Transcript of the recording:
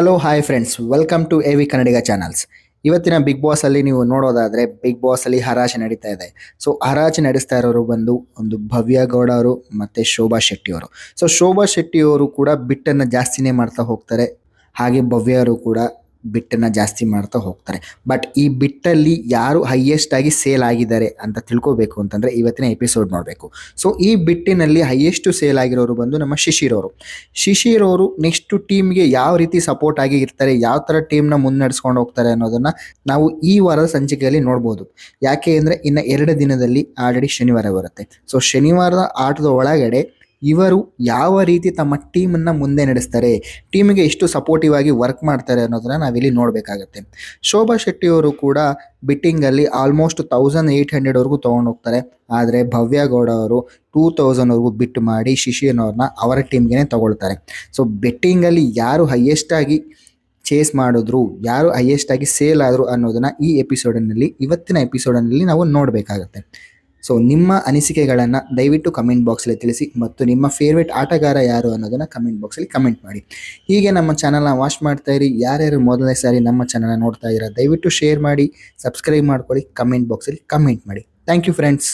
Hello hi friends welcome to A V Kannadiga channels ಇವತ್ತಿನ Big Boss ಅಲ್ಲಿ ನೀವು ನೋಡೋದಾದ್ರೆ ಬಿಗ್ ಬಾಸ್ ಅಲ್ಲಿ ಹರಾಜು ನಡೀತಾ ಇದೆ. ಸೊ ಹರಾಜು ನಡೆಸ್ತಾ ಇರೋರು ಬಂದು ಒಂದು ಭವ್ಯ ಗೌಡ ಅವರು ಮತ್ತೆ ಶೋಭಾ ಶೆಟ್ಟಿ ಅವರು. ಸೊ ಶೋಭಾ ಶೆಟ್ಟಿ ಅವರು ಕೂಡ ಬಿಟ್ಟನ್ನ ಜಾಸ್ತಿನೇ ಮಾಡ್ತಾ ಹೋಗ್ತಾರೆ. ಹಾಗೆ ಭವ್ಯ ಅವರು ಕೂಡ ಬಿಟ್ಟನ್ನ ಜಾಸ್ತಿ ಮಾಡ್ತಾ ಹೋಗ್ತಾರೆ. ಬಟ್ ಈ ಬಿಟ್ಟಲ್ಲಿ ಯಾರು ಹೈಯೆಸ್ಟ್ ಆಗಿ ಸೇಲ್ ಆಗಿದ್ದಾರೆ ಅಂತ ತಿಳ್ಕೊಬೇಕು ಅಂತಂದರೆ ಇವತ್ತಿನ ಎಪಿಸೋಡ್ ನೋಡಬೇಕು. ಸೊ ಈ ಬಿಟ್ಟಿನಲ್ಲಿ ಹೈಯೆಸ್ಟ್ ಸೇಲ್ ಆಗಿರೋರು ಬಂದು ನಮ್ಮ ಶಿಶಿರ್ ಅವರು. ಶಿಶಿರ್ ಅವರು ನೆಕ್ಸ್ಟ್ ಟೀಮ್ಗೆ ಯಾವ ರೀತಿ ಸಪೋರ್ಟ್ ಆಗಿ ಇರ್ತಾರೆ, ಯಾವ ಥರ ಟೀಮ್ನ ಮುನ್ನಡೆಸ್ಕೊಂಡು ಹೋಗ್ತಾರೆ ಅನ್ನೋದನ್ನು ನಾವು ಈ ವಾರದ ಸಂಚಿಕೆಯಲ್ಲಿ ನೋಡ್ಬೋದು. ಯಾಕೆ ಅಂದರೆ ಇನ್ನು ಎರಡು ದಿನದಲ್ಲಿ ಆಲ್ರೆಡಿ ಶನಿವಾರ ಬರುತ್ತೆ. ಸೊ ಶನಿವಾರದ ಆಟದ ಒಳಗಡೆ ಇವರು ಯಾವ ರೀತಿ ತಮ್ಮ ಟೀಮನ್ನು ಮುಂದೆ ನಡೆಸ್ತಾರೆ ಟೀಮಿಗೆ ಎಷ್ಟು ಸಪೋರ್ಟಿವ್ ಆಗಿ ವರ್ಕ್ ಮಾಡ್ತಾರೆ ಅನ್ನೋದನ್ನ ನಾವಿಲ್ಲಿ ನೋಡಬೇಕಾಗತ್ತೆ. ಶೋಭಾ ಶೆಟ್ಟಿ ಅವರು ಕೂಡ ಬಿಟ್ಟಿಂಗಲ್ಲಿ ಆಲ್ಮೋಸ್ಟ್ ತೌಸಂಡ್ ಏಯ್ಟ್ ಹಂಡ್ರೆಡ್ವರೆಗೂ ತಗೊಂಡು ಹೋಗ್ತಾರೆ ಆದರೆ ಭವ್ಯ ಗೌಡ ಅವರು ಟೂ ತೌಸಂಡ್ವರೆಗೂ ಬಿಟ್ಟು ಮಾಡಿ ಶಿಶಿಯನವ್ರನ್ನ ಅವರ ಟೀಮ್ಗೆ ತಗೊಳ್ತಾರೆ. ಸೊ ಬೆಟ್ಟಿಂಗಲ್ಲಿ ಯಾರು ಹೈಯೆಸ್ಟ್ ಆಗಿ ಚೇಸ್ ಮಾಡಿದ್ರು, ಯಾರು ಹೈಯೆಸ್ಟ್ ಆಗಿ ಸೇಲ್ ಆದರು ಅನ್ನೋದನ್ನ ಈ ಎಪಿಸೋಡಿನಲ್ಲಿ ಇವತ್ತಿನ ಎಪಿಸೋಡಿನಲ್ಲಿ ನಾವು ನೋಡಬೇಕಾಗತ್ತೆ. ಸೊ ನಿಮ್ಮ ಅನಿಸಿಕೆಗಳನ್ನು ದಯವಿಟ್ಟು ಕಮೆಂಟ್ ಬಾಕ್ಸಲ್ಲಿ ತಿಳಿಸಿ ಮತ್ತು ನಿಮ್ಮ ಫೇವ್ರೇಟ್ ಆಟಗಾರ ಯಾರು ಅನ್ನೋದನ್ನು ಕಮೆಂಟ್ ಬಾಕ್ಸಲ್ಲಿ ಕಮೆಂಟ್ ಮಾಡಿ. ಹೀಗೆ ನಮ್ಮ ಚಾನಲ್ನ ವಾಚ್ ಮಾಡ್ತಾ ಇರಿ. ಯಾರ್ಯಾರು ಮೊದಲನೇ ಸಾರಿ ನಮ್ಮ ಚಾನಲ್ನ ನೋಡ್ತಾ ಇದ್ದೀರಾ ದಯವಿಟ್ಟು ಶೇರ್ ಮಾಡಿ ಸಬ್ಸ್ಕ್ರೈಬ್ ಮಾಡ್ಕೊಳ್ಳಿ ಕಮೆಂಟ್ ಬಾಕ್ಸಲ್ಲಿ ಕಮೆಂಟ್ ಮಾಡಿ. Thank you friends